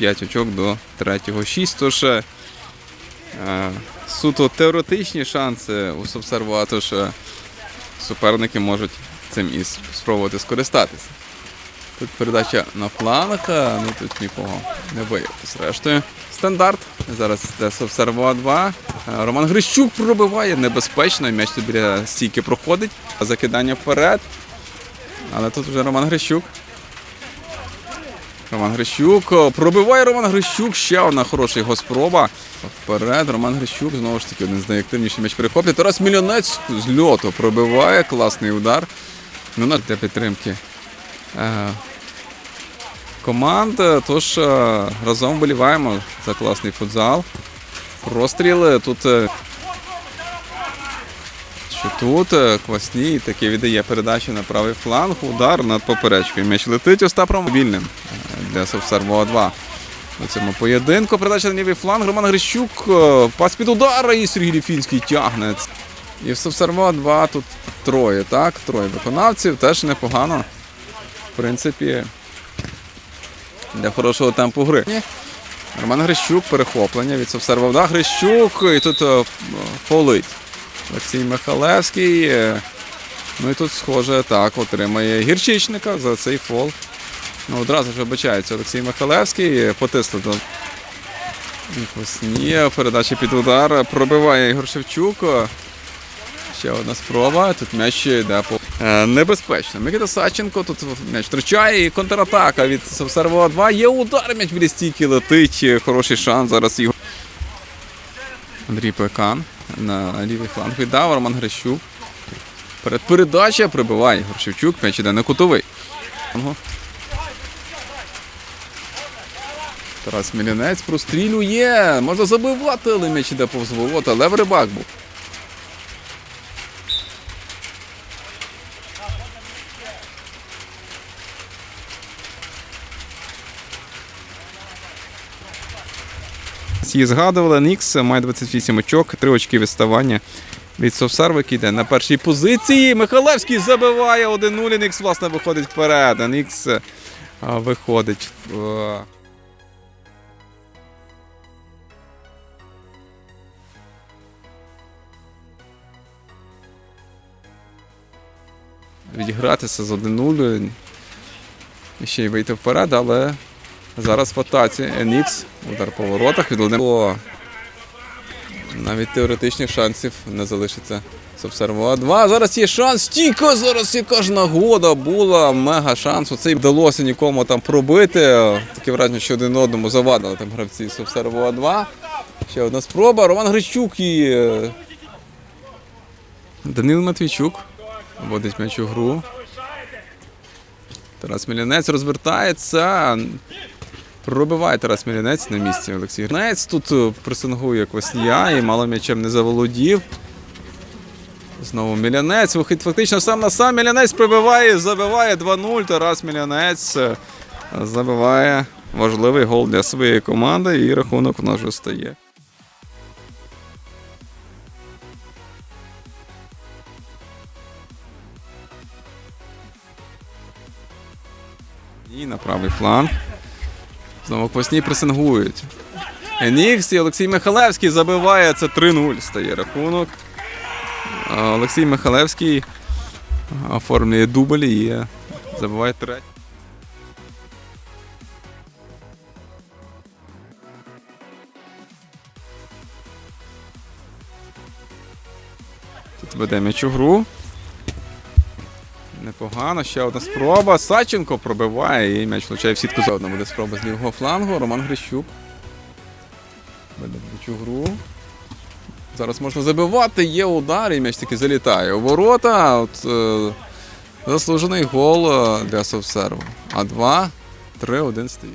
Зараз 5 очок до третього 6. Тож е, суто теоретичні шанси у Субсерва, тож суперники можуть цим і спробувати скористатися. Тут передача на фланг, а, ну тут нікого не виявилось. Зрештою, стандарт. Зараз це Совсерва 2. Е, Роман Грищук пробиває небезпечно, м'яч тут біля стійки проходить. Закидання вперед. Але тут вже Роман Грищук. Роман Грищук. Пробиває Роман Грищук. Ще одна хороша його спроба. Вперед. Роман Грищук знову ж таки один з найактивніших м'яч перехоплює. Тарас Мільйонець з льоту пробиває. Класний удар. Ну, на для підтримки е, команд. Тож е, разом вболіваємо за класний футзал. Простріли. Тут. е, Що тут Квасній таки віддає передачу на правий фланг, удар над поперечкою. М'яч летить Остапом вільним для Совсервова 2. У цьому поєдинку передача на лівий фланг. Роман Грищук е, пас під удар і Сергій Ліфінський тягне. І в Совсервова 2 тут троє, так? Троє виконавців, теж непогано. В принципі, для хорошого темпу гри. Роман Грищук, перехоплення від Совсервова 2. Грищук і тут е, фолить. Олексій Михалевський. е, Ну і тут, схоже, так, отримає гірчичника за цей фол. Ну, одразу ж вибачається Олексій Михалевський, е, потисли до Ні, передача під удар. Пробиває Ігор Шевчук. Ще одна спроба. Тут м'яч йде по Е, небезпечно. Микита Саченко тут м'яч втрачає і контратака від Совсервова 2. Є удар, м'яч біля стійки летить. Хороший шанс. Зараз його. Андрій Пекан на лівий фланг віддав Роман Грищук. Перед передача прибиває Ігор Шевчук, м'яч іде на кутовий. Тарас Мілінець прострілює. Можна забивати, але м'яч іде повз ворота. Лев Рибак був. Всі згадували, Нікс має 28 очок, 3 очки відставання від Совсарва, який йде на першій позиції. Михайлевський забиває 1-0, Нікс, власне, виходить вперед. Нікс виходить. Відігратися з 1-0 і ще й вийти вперед, але зараз в атаці NX, удар по воротах від Володимира. Навіть теоретичних шансів не залишиться Субсервова 2. Зараз є шанс. Стійко, зараз яка ж нагода була. Мега шанс. Оце й вдалося нікому там пробити. Таке враження, що один одному завадили там гравці Субсервова 2. Ще одна спроба. Роман Грищук і е, Данил Матвійчук вводить м'яч у гру. Тарас Мілянець розвертається. Пробиває Тарас Мілянець на місці Олексій Гринець. Тут е, пресингує Кваснія і мало м'ячем не заволодів. Знову Мілянець. Вихід фактично сам на сам. Мілянець прибиває, забиває 2-0. Тарас Мілянець е, забиває важливий гол для своєї команди і рахунок у нас вже стає. І на правий фланг. Знову Квасні пресингують. Енікс і Олексій Михалевський забиває. Це 3-0 стає рахунок. Олексій Михалевський оформлює дубль і забиває третій. Тут веде м'яч у гру. Непогано, ще одна спроба. Саченко пробиває і м'яч влучає в сітку. За одна буде спроба з лівого флангу. Роман Грищук. Веде будучу гру. Зараз можна забивати, є удар, і м'яч таки залітає у ворота. От, е, заслужений гол е, для Совсерву. А 2, 3-1 стає.